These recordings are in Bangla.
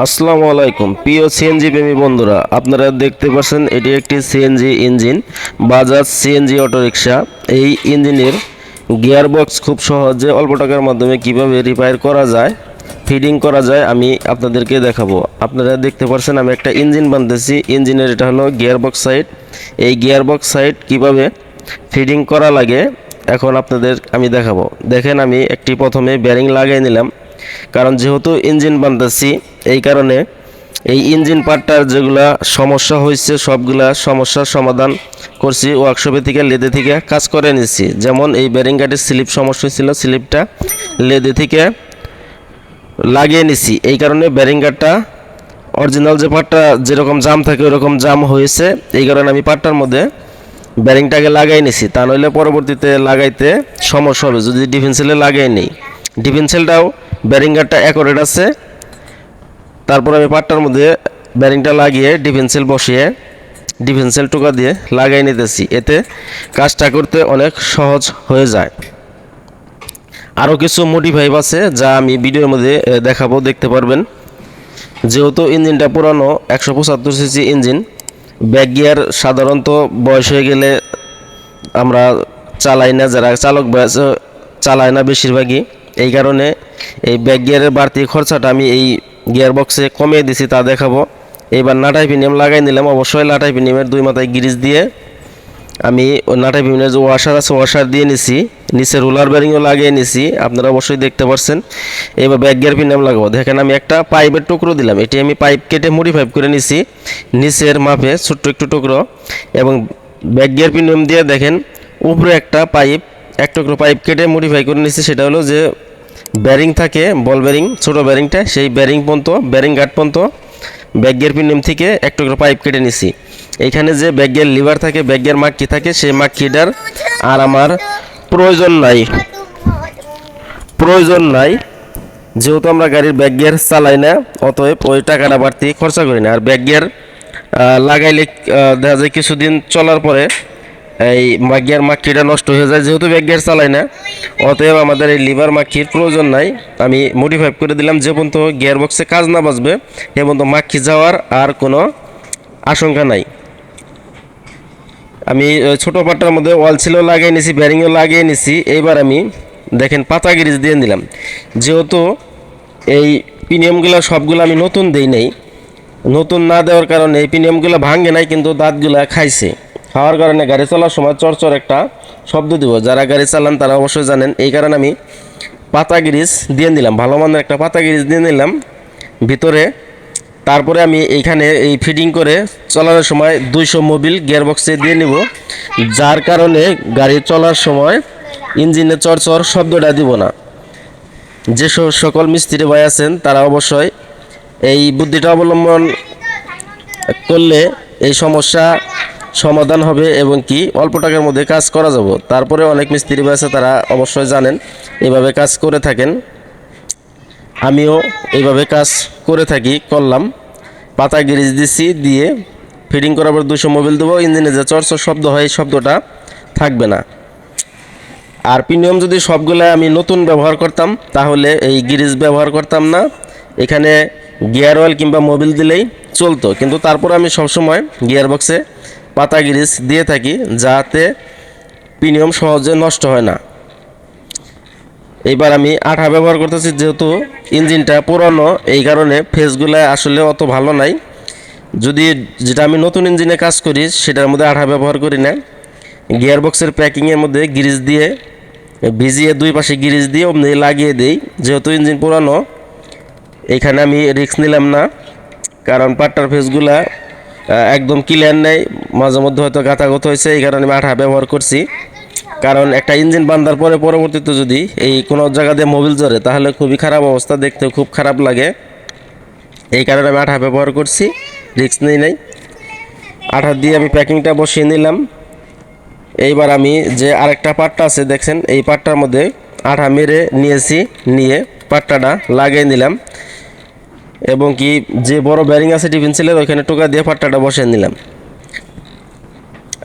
আসসালামু আলাইকুম। প্রিয় সিএনজি প্রেমী বন্ধুরা, আপনারা দেখতে পাচ্ছেন এটি একটি CNG engine, Bajaj CNG autorickshaw. এই ইঞ্জিনের গিয়ারবক্স খুব সহজে অল্প টাকার মাধ্যমে কীভাবে রিপেয়ার করা যায় ফিডিং করা যায়, আমি আপনাদেরকে দেখাবো। আপনারা দেখতে পাচ্ছেন আমি একটা ইঞ্জিন বানতেছি। ইঞ্জিনের এটা হলো গিয়ারবক্স সাইড এই গিয়ারবক্স সাইড কীভাবে ফিডিং করা লাগে, এখন আপনাদের আমি দেখাবো। দেখেন আমি একটি প্রথমে ব্যারিং লাগিয়ে নিলাম। কারণ যেহেতু ইঞ্জিন বানতেছি, এই কারণে এই ইঞ্জিন পার্টটার যেগুলা সমস্যা হয়েছে, সবগুলা সমস্যার সমাধান করছি ওয়ার্কশপে থেকে, লেদে থেকে কাজ করে নিচ্ছি যেমন এই ব্যারিং গার্ডের স্লিপ সমস্যা হয়েছিল, স্লিপটা লেদে থেকে লাগিয়ে নিছি। এই কারণে ব্যারিং গার্ডটা অরিজিনাল যে পার্টটা যেরকম জাম থাকে, ওরকম জাম হয়েছে। এই কারণে আমি পার্টটার মধ্যে ব্যারিংটাকে লাগাই নিছি। তা নইলে পরবর্তীতে লাগাইতে সমস্যা হবে, যদি ডিফেন্সেলে লাগাই নেই। ডিফেন্সেলটাও ব্যারিং গার্ডটা অ্যাকোরেট আছে। তারপর আমি পাটটার মধ্যে ব্যারিংটা লাগিয়ে ডিফেন্সেল বসিয়ে ডিফেন্সেল টোকা দিয়ে লাগাই নিতেছি। এতে কাজটা করতে অনেক সহজ হয়ে যায়। আরও কিছু মোটিভাইভ আছে যা আমি ভিডিওর মধ্যে দেখাবো, দেখতে পারবেন। যেহেতু ইঞ্জিনটা পুরানো, একশো পঁচাত্তর সিসি ইঞ্জিন, ব্যাক গিয়ার সাধারণত বয়স হয়ে গেলে আমরা চালাই না, যারা চালক বয়স, চালায় না বেশিরভাগই। এই কারণে এই ব্যাক গিয়ারের বাড়তি খরচাটা আমি এই গিয়ার বক্সে কমিয়ে দিছি, তা দেখাবো। এইবার নাটাই পিনিয়াম লাগাই নিলাম। অবশ্যই নাটাই পিনিয়ামের দুই মাথায় গ্রিজ দিয়ে আমি নাটাই পিনিয়ামের যে ওয়াশার আছে ওয়াশার দিয়ে নিছি। নিচে রোলার ব্যারিংও লাগিয়ে নিছি। আপনারা অবশ্যই দেখতে পাচ্ছেন এবার ব্যাক গিয়ার পিনিয়াম লাগাবো। দেখেন আমি একটা পাইপের টুকরো দিলাম। এটি আমি পাইপ কেটে মডিফাই করে নিছি। নিচের মাপে ছোট্ট একটু টুকরো এবং ব্যাক গিয়ার পিনিয়াম দিয়ে দেখেন উপরে একটা পাইপ এক টুকরো পাইপ কেটে মডিফাই করে নিছি সেটা হলো যে ব্যারিং থাকে বল ব্যারিং ছোট ব্যারিংটা সেই ব্যারিং পর্যন্ত ব্যারিং গার্ড পর্যন্ত ব্যাগের পিনিয়ম থেকে এক টুকরো পাইপ কেটে নিছি এইখানে যে ব্যাগের লিভার থাকে ব্যাগের মাক্কি থাকে, সেই মাক্কিটার আর আমার প্রয়োজন নাই। প্রয়োজন নাই, যেহেতু আমরা গাড়ির ব্যাগ গিয়ার চালাই না, অতএব ওই টাকাটা বাড়তি খরচা করি না। আর ব্যাগ গিয়ার লাগাইলে দেখা যায় কিছুদিন চলার পরে এই মাগিয়ার মাক্কিটা নষ্ট হয়ে যায়, যেহেতু ব্যাগ গিয়ার চালাই না, অতএব আমাদের এই লিভার মাক্কির প্রয়োজন নাই। আমি মডিফাই করে দিলাম, যে পর্যন্ত গিয়ার বক্সে কাজ না বাজবে, সে পর্যন্ত মাক্কি যাওয়ার আর কোনো আশঙ্কা নাই। আমি ছোট পাটটার মধ্যে ওয়াল ছিল, লাগিয়ে নিছি ব্যারিংও লাগিয়ে নিছি, এইবার আমি দেখেন পাতা গিরিজ দিয়ে দিলাম যেহেতু এই প্রিমিয়ামগুলো সবগুলো আমি নতুন দিই নাই, নতুন না দেওয়ার কারণে এই প্রিমিয়ামগুলো ভাঙে নাই, কিন্তু দাঁতগুলো খাইছে। খাওয়ার কারণে গাড়ি চলার সময় চরচর একটা শব্দ দিব। যারা গাড়ি চালান, তারা অবশ্যই জানেন, এই কারণে আমি পাতা গিরিজ দিয়ে নিলাম, ভালো মানের একটা পাতা গিরিজ দিয়ে নিলাম। ভিতরে, তারপরে আমি এইখানে এই ফিটিং করে চালানোর সময় দুইশো মোবিল গিয়ারবক্সে দিয়ে নিব, যার কারণে গাড়ি চলার সময় ইঞ্জিনে চরচর শব্দটা দিব না। যে সকল মিস্ত্রি ভাই আছেন, তারা অবশ্যই এই বুদ্ধিটা অবলম্বন করলে এই সমস্যা সমাধান হবে এবং কি অল্প টাকার মধ্যে কাজ করা যাব। তারপরে অনেক মিস্ত্রি আছে, তারা অবশ্যই জানেন এভাবে কাজ করে থাকেন। আমিও এইভাবে কাজ করে থাকি, করলাম। পাতা গিরিজ দিছি, দিয়ে ফিটিং করার পর দুশো মোবিল দেবো, ইঞ্জিনে যে চরচর শব্দ হয়, এই শব্দটা থাকবে না। আর প্রিমিয়াম যদি সবগুলো আমি নতুন ব্যবহার করতাম, তাহলে এই গিরিজ ব্যবহার করতাম না। এখানে গিয়ার অয়েল কিংবা মোবিল দিলেই চলতো। কিন্তু তারপর আমি সবসময় গিয়ার বক্সে পাতা গিরিজ দিয়ে থাকি যাতে প্রিমিয়াম সহজে নষ্ট হয় না। এইবার আমি আঠা ব্যবহার করতেছি, যেহেতু ইঞ্জিনটা পুরনো, এই কারণে ফেসগুলো আসলে অত ভালো নাই। যদি যেটা আমি নতুন ইঞ্জিনে কাজ করি, সেটার মধ্যে আঠা ব্যবহার করি না। গিয়ার বক্সের প্যাকিংয়ের মধ্যে গিরিজ দিয়ে, ভিজিয়ে দুই পাশে গিরিজ দিয়ে অমনি লাগিয়ে দিই। যেহেতু ইঞ্জিন পুরানো, এখানে আমি রিস্ক নিলাম না, কারণ পাট্টার ফেসগুলা একদম ক্লিয়ার নেই। মাঝে মধ্যে হয়তো গাতাগত হয়েছে, এই কারণে আমি আঠা ব্যবহার করছি। কারণ একটা ইঞ্জিন বান্ধার পরে পরবর্তীতে যদি এই কোনো জায়গা দিয়ে মোবিল জড়ে তাহলে খুবই খারাপ অবস্থা, দেখতে খুব খারাপ লাগে। এই কারণে আমি আঠা ব্যবহার করছি রিস্ক নেই নাই। আঠা দিয়ে আমি প্যাকিংটা বসিয়ে নিলাম। এইবার আমি যে আরেকটা পাট্টা আছে, দেখছেন, এই পাট্টার মধ্যে আঠা মেরে নিয়েছি, নিয়ে পাট্টাটা লাগিয়ে নিলাম। এবং কি যে বড় ব্যারিং আছে ডিফেন্সিলের ওইখানে টোকা দিয়ে পাট্টাটা বসিয়ে নিলাম।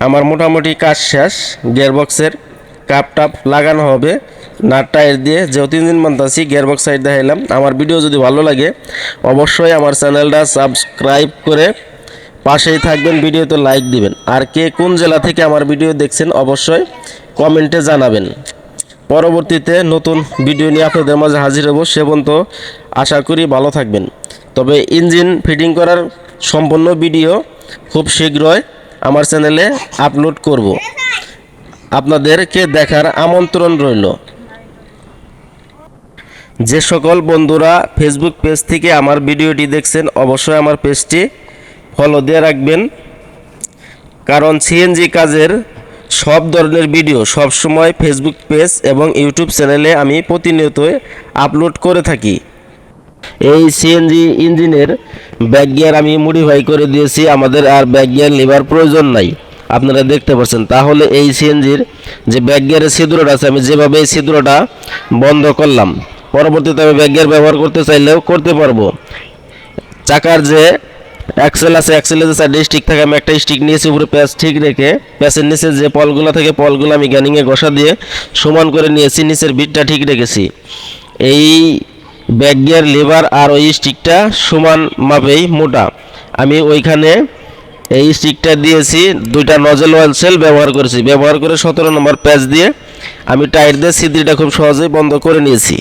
আমার মোটামুটি কাজ শেষ গিয়ারবক্সের কাপ টাপ লাগানো হবে নাট টায়ার দিয়ে, যেহেতু ইঞ্জিন মানতাছি গিয়ারবক্স সাইড দেখাইলাম। আমার ভিডিও যদি ভালো লাগে, অবশ্যই আমার চ্যানেলটা সাবস্ক্রাইব করে পাশেই থাকবেন ভিডিওতে লাইক দিবেন। আর কে কোন জেলা থেকে আমার ভিডিও দেখছেন, অবশ্যই কমেন্টে জানাবেন। পরবর্তীতে নতুন ভিডিও নিয়ে আপনাদের মাঝে হাজির হব, সে পর্যন্ত আশা করি ভালো থাকবেন। তবে ইঞ্জিন ফিটিং করার সম্পূর্ণ ভিডিও খুব শীঘ্রই আমার চ্যানেলে আপলোড করব। আপনাদেরকে দেখার আমন্ত্রণ রইল। যে সকল বন্ধুরা ফেসবুক পেজ থেকে আমার ভিডিওটি দেখছেন, অবশ্যই আমার পেজটি ফলো দিয়ে রাখবেন। কারণ সিএনজি কাজের সব ধরনের ভিডিও সব সময় ফেসবুক পেজ এবং ইউটিউব চ্যানেলে আমি প্রতিনিয়তই আপলোড করে থাকি। এই সিএনজি ইঞ্জিনের ব্যাক গিয়ার আমি মডিফাই করে দিয়েছি, আমাদের আর ব্যাক গিয়ার নেবার প্রয়োজন নাই। আপনারা দেখতে পাচ্ছেন, তাহলে এই সিএনজির যে ব্যাক গিয়ারের ছিদ্রটা আছে, আমি যেভাবে এই ছিদ্রটা বন্ধ করলাম, পরবর্তীতে আমি ব্যাক গিয়ার ব্যবহার করতে চাইলেও করতে পারব। চাকার যে অ্যাক্সেল আছে অ্যাক্সেলের যে সাইডে স্টিক থাকে, আমি একটা স্টিক নিয়েছি, উপরে প্যাচ ঠিক রেখে প্যাচের নিচে যে পলগুলো থাকে, পলগুলো আমি গ্যানিংয়ে ঘষা দিয়ে সমান করে নিয়েছি, নিচের বিটটা ঠিক রেখেছি। এই ব্যাক গিয়ার লিভার আর ওই স্টিকটা সমান মাপেই মোটা। আমি ওইখানে এই স্টিকটা দিয়েছি, দুইটা নজেল অয়েল সেল ব্যবহার করেছি। ব্যবহার করে সতেরো নম্বর প্যাচ দিয়ে আমি টায়ার দিয়ে সিদ্রিটা খুব সহজেই বন্ধ করে নিয়েছি।